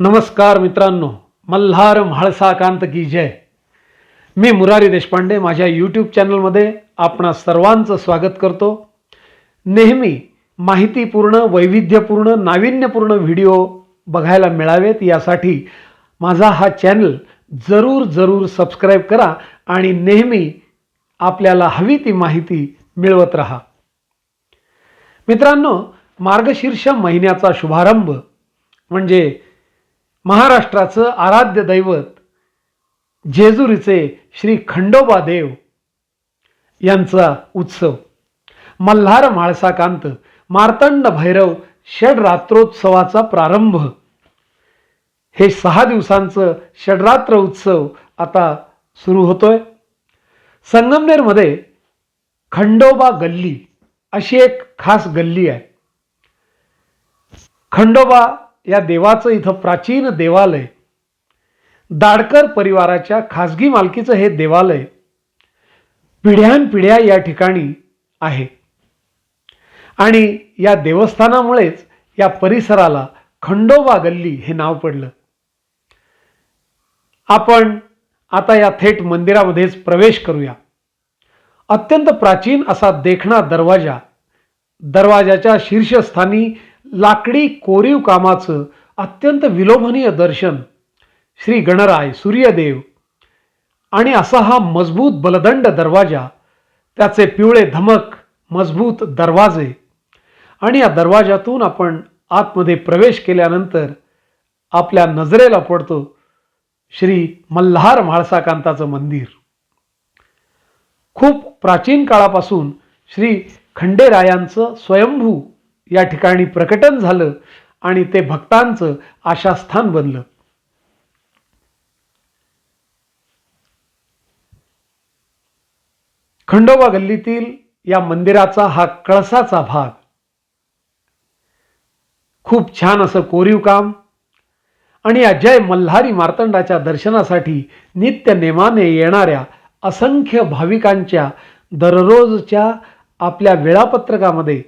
नमस्कार मित्रांनो मल्हार म्हाळसाकांत की जय. मी मुरारी देशपांडे माझ्या यूट्यूब चॅनलमध्ये आपणा सर्वांचं स्वागत करतो. नेहमी माहितीपूर्ण वैविध्यपूर्ण नाविन्यपूर्ण व्हिडिओ बघायला मिळावेत यासाठी माझा हा चॅनल जरूर जरूर सबस्क्राईब करा आणि नेहमी आपल्याला हवी ती माहिती मिळवत राहा. मित्रांनो मार्गशीर्ष महिन्याचा शुभारंभ म्हणजे महाराष्ट्राचं आराध्य दैवत जेजुरीचे श्री खंडोबा देव यांचा उत्सव. मल्हार म्हाळसाकांत मार्तंड भैरव षडरात्रोत्सवाचा प्रारंभ. हे सहा दिवसांचं षडरात्र उत्सव आता सुरू होतोय. संगमनेरमध्ये खंडोबा गल्ली अशी एक खास गल्ली आहे. खंडोबा या देवाचं इथं प्राचीन देवालय. दाडकर परिवाराच्या खाजगी मालकीचं हे देवालय पिढ्यानपिढ्या या ठिकाणी आहे. आणि या देवस्थानामुळेच या परिसराला खंडोबा गल्ली हे नाव पडलं. आपण आता या थेट मंदिरामध्येच प्रवेश करूया. अत्यंत प्राचीन असा देखणा दरवाजा दरवाजाच्या शीर्षस्थानी लाकडी कोरीव कामाचं अत्यंत विलोभनीय दर्शन श्री गणराय सूर्यदेव. आणि असा हा मजबूत बलदंड दरवाजा त्याचे पिवळे धमक मजबूत दरवाजे. आणि या दरवाजातून आपण आतमध्ये प्रवेश केल्यानंतर आपल्या नजरेला पडतो श्री मल्हार म्हाळसाकांताचं मंदिर. खूप प्राचीन काळापासून श्री खंडेरायांचं स्वयंभू या ठिकाणी प्रकटन झालं आणि ते भक्तांचं आशास्थान बनलं. खंडोबा गल्लीतील या मंदिराचा हा कळसाचा भाग. खूप छान असं कोरीव काम आणि अजय मल्हारी मार्तंडाच्या दर्शनासाठी नित्य नेमाने येणाऱ्या असंख्य भाविकांच्या दररोजच्या आपल्या वेळापत्रकामध्ये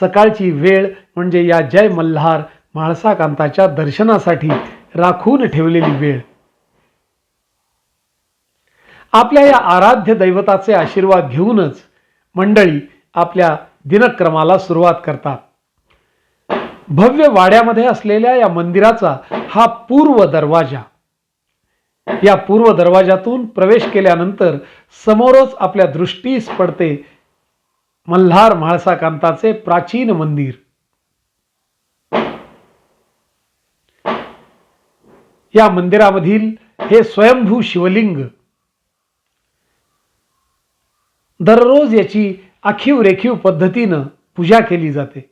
सकाळची वेळ म्हणजे या जय मल्हार म्हाळसाकांताच्या दर्शनासाठी राखून ठेवलेली वेळ. आपल्या या आराध्य दैवताचे आशीर्वाद घेऊनच मंडळी आपल्या दिनक्रमाला सुरुवात करतात. भव्य वाड्यामध्ये असलेल्या या मंदिराचा हा पूर्व दरवाजा. या पूर्व दरवाजातून प्रवेश केल्यानंतर समोरच आपल्या दृष्टीस पडते मल्हार म्हाळसाकांताचे प्राचीन मंदिर. या मंदिरामधील हे स्वयंभू शिवलिंग दररोज याची आखीव रेखीव पद्धतीनं पूजा केली जाते.